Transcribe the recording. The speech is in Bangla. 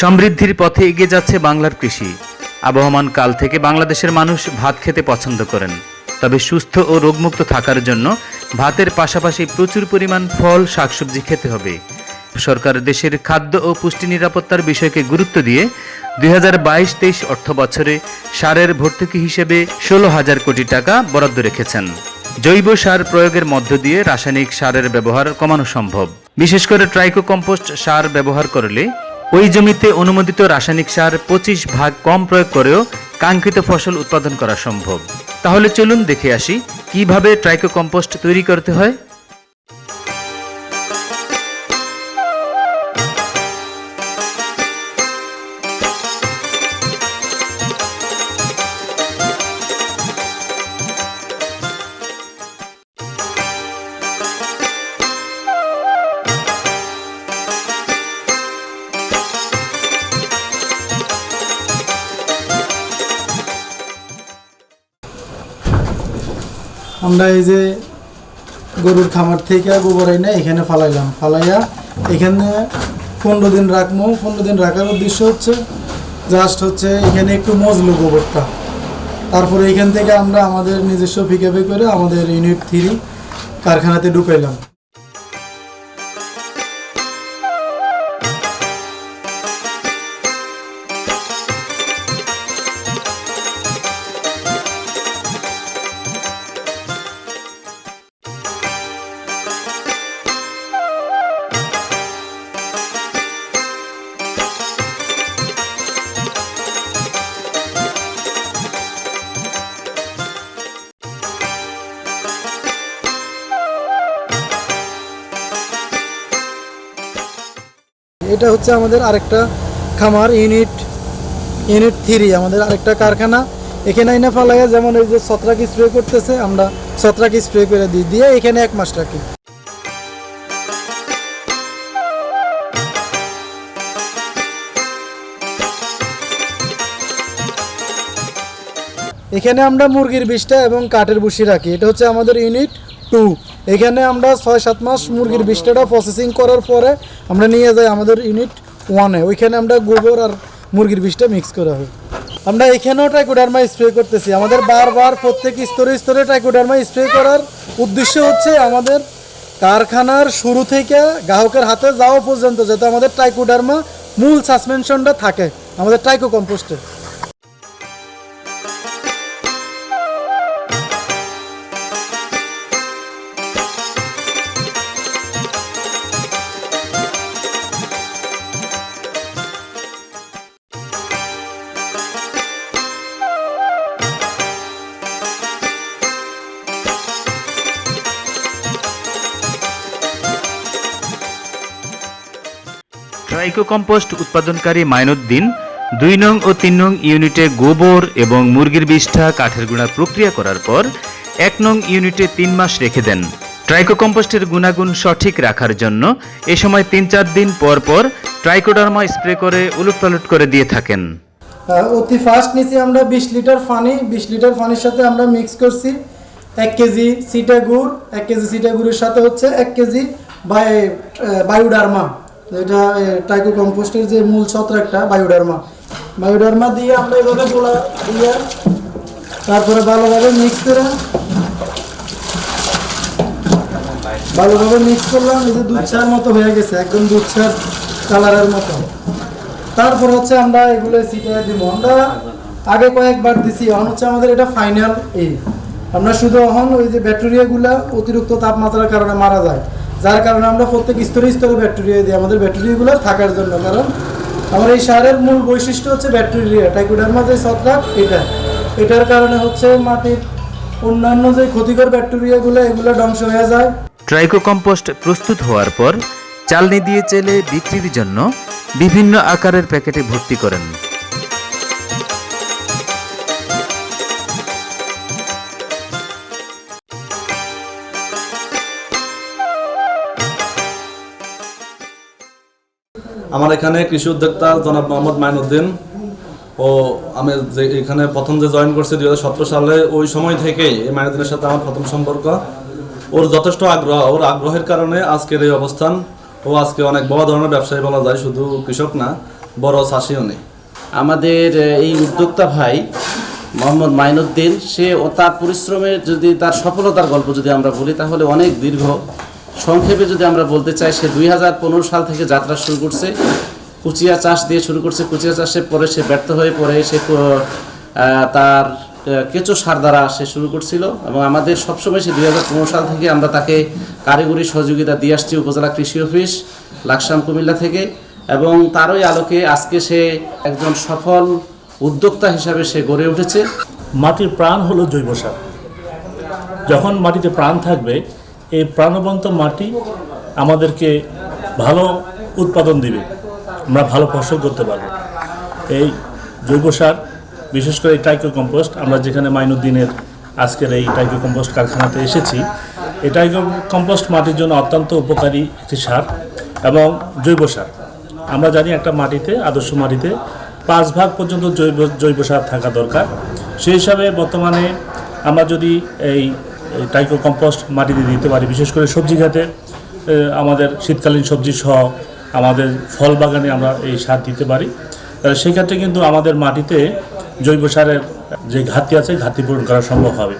সমৃদ্ধির পথে এগিয়ে যাচ্ছে বাংলার কৃষি। আবহমান কাল থেকে বাংলাদেশের মানুষ ভাত খেতে পছন্দ করেন। তবে সুস্থ ও রোগমুক্ত থাকার জন্য ভাতের পাশাপাশি প্রচুর পরিমাণ ফল, শাকসবজি খেতে হবে। সরকার দেশের খাদ্য ও পুষ্টি নিরাপত্তার বিষয়কে গুরুত্ব দিয়ে দুই হাজার বাইশ তেইশ অর্থ বছরে সারের ভর্তুকি হিসেবে ষোলো হাজার কোটি টাকা বরাদ্দ রেখেছেন। জৈব সার প্রয়োগের মধ্য দিয়ে রাসায়নিক সারের ব্যবহার কমানো সম্ভব। বিশেষ করে ট্রাইকো কম্পোস্ট সার ব্যবহার করলে ওই জমিতে অনুমোদিত রাসায়নিক সার পঁচিশ ভাগ কম প্রয়োগ করেও কাঙ্ক্ষিত ফসল উৎপাদন করা সম্ভব। তাহলে চলুন দেখে আসি, কীভাবে ট্রাইকো কম্পোস্ট তৈরি করতে হয়? আমরা এই যে গরুর খামার থেকে গোবর এনে এখানে ফালাইলাম। ফালাইয়া এখানে পনেরো দিন রাখব পনেরো দিন রাখার উদ্দেশ্য হচ্ছে জাস্ট হচ্ছে এখানে একটু মজলু গোবরটা। তারপরে এখান থেকে আমরা আমাদের নিজস্ব পিকআপে করে আমাদের ইউনিট থ্রি কারখানাতে ঢুকাইলাম। এটা হচ্ছে আমাদের আরেকটা খামার, ইউনিট ইউনিট থ্রি, আমাদের আরেকটা কারখানা। এখানে আইনা ফালাইয়া যেমন এই যে ছত্রাক স্প্রে করতেছে, আমরা ছত্রাক স্প্রে করে দিই, দিয়ে এখানে এক মাস রাখি। এখানে আমরা মুরগির বিষটা এবং কাঠের বুসি রাখি। এটা হচ্ছে আমাদের ইউনিট টু। এখানে আমরা ছয়, সাত মাস মুরগির বিষটাটা প্রসেসিং করার পরে আমরা নিয়ে যাই আমাদের ইউনিট ওয়ানে ওইখানে আমরা গোবর আর মুরগির বিষটা মিক্স করা হয়। আমরা এখানেও ট্রাইকোডার্মা স্প্রে করতেছি। আমাদের বারবার প্রত্যেক স্তরে স্তরে ট্রাইকোডার্মা স্প্রে করার উদ্দেশ্য হচ্ছে আমাদের কারখানার শুরু থেকে গ্রাহকের হাতে যাওয়া পর্যন্ত যাতে আমাদের ট্রাইকোডার্মা মূল সাসপেনশনটা থাকে, আমাদের ট্রাইকো কম্পোস্টে ট্রাইকো কম্পোস্ট উৎপাদনকারী মাইনুদ্দিন দুই নং ও তিন নং ইউনিটে গোবর এবং মুরগির বিষ্ঠা কাঠের গুঁড়া প্রক্রিয়া করার পর এক নং ইউনিটে তিন মাস রেখে দেন। ট্রাইকো কম্পোস্টের গুণাগুণ সঠিক রাখার জন্য এ সময় তিন চার দিন পর পর ট্রাইকোডার্মা স্প্রে করে উলটপালট করে দিয়ে থাকেন। অতি ফার্স্ট নিচে আমরা বিশ লিটার পানি বিশ লিটার পানির সাথে আমরা মিক্স করছি। এক কেজি সিটা গুড়, এক কেজি সিটা গুড়ের সাথে হচ্ছে এক কেজি বাই এটা টাইকো কম্পোস্টের যে মূল ছত্রাকটা বায়োডার্মা বায়োডার্মা দিয়ে আমরা এভাবে গোলা দিয়ে তারপরে ভালোভাবে মিক্স করে ভালোভাবে মিক্স করলাম, এই যে দুধ মতো হয়ে গেছে, একদম দুধ কালারের মতো। তারপর হচ্ছে আমরা এগুলো শিখে দিব। আমরা আগে কয়েকবার দিছি, এখন হচ্ছে আমাদের এটা ফাইনাল এই আমরা শুধু এখন ওই যে ব্যাকটেরিয়াগুলা অতিরিক্ত তাপমাত্রার কারণে মারা যায়। যার কারণে আমরা প্রত্যেক স্তরে স্তরে ব্যাকটেরিয়া দিই, আমাদের ব্যাকটেরিয়াগুলো থাকার জন্য। কারণ আমার এই সারের মূল বৈশিষ্ট্য হচ্ছে ব্যাকটেরিয়া টাইকোডার্মা যে ছত্রাক, এটা। এটার কারণে হচ্ছে মাটির অন্যান্য যে ক্ষতিকর ব্যাকটেরিয়াগুলো এগুলো ধ্বংস হয়ে যায়। ট্রাইকো কম্পোস্ট প্রস্তুত হওয়ার পর, চালনি দিয়ে চেলে বিক্রির জন্য বিভিন্ন আকারের প্যাকেটে ভর্তি করেন। আমার এখানে কৃষি উদ্যোক্তা জনাব মোহাম্মদ মাইনুদ্দিন ও আমি যে এখানে প্রথম যে জয়েন করছি দু হাজার সতেরো সালে, ওই সময় থেকেই এই মাইনুদ্দিনের সাথে আমার প্রথম সম্পর্ক। ওর যথেষ্ট আগ্রহ, ওর আগ্রহের কারণে আজকের এই অবস্থান ও আজকে অনেক বড় ধরনের ব্যবসায়ী বলা যায়, শুধু কৃষক না, বড় চাষিও নেই। আমাদের এই উদ্যোক্তা ভাই মোহাম্মদ মাইনুদ্দিন, সে ও তার পরিশ্রমের যদি, তার সফলতার গল্প যদি আমরা বলি, তাহলে অনেক দীর্ঘ সংক্ষেপে যদি আমরা বলতে চাই, সে দুই হাজার পনেরো সাল থেকে যাত্রা শুরু করছে। কুচিয়া চাষ দিয়ে শুরু করছে। কুচিয়া চাষের পরে সে ব্যর্থ হয়ে পড়ে, সে তার কেঁচো সার দ্বারা সে শুরু করছিল এবং আমাদের সবসময় সে দুই হাজার পনেরো সাল থেকে আমরা তাকে কারিগরি সহযোগিতা দিয়ে আসছি উপজেলা কৃষি অফিস, লাকসাম, কুমিল্লা থেকে এবং তারই আলোকে আজকে সে একজন সফল উদ্যোক্তা হিসাবে সে গড়ে উঠেছে। মাটির প্রাণ হলো জৈব সার। যখন মাটিতে প্রাণ থাকবে এই প্রাণবন্ত মাটি আমাদেরকে ভালো উৎপাদন দিবে। আমরা ভালো ফসল করতে পারব। এই জৈব সার, বিশেষ করে এই টাইকো কম্পোস্ট আমরা যেখানে মাইনুদ্দিনের আজকের এই টাইকো কম্পোস্ট কারখানাতে এসেছি, এই টাইকো কম্পোস্ট মাটির জন্য অত্যন্ত উপকারী একটি সার এবং জৈব সার। আমরা জানি একটা মাটিতে, আদর্শ মাটিতে পাঁচ ভাগ পর্যন্ত জৈব জৈব সার থাকা দরকার। সেই হিসাবে বর্তমানে আমরা যদি এই টাইকো কম্পোস্ট মাটিতে দিতে পারি। বিশেষ করে সবজি ঘাটে আমাদের শীতকালীন সবজি সহ আমাদের ফল বাগানে আমরা এই সার দিতে পারি। তাহলে সেই ক্ষেত্রে কিন্তু আমাদের মাটিতে জৈব সারের যে ঘাটতি আছে, ঘাটতি পূরণ করা সম্ভব হবে।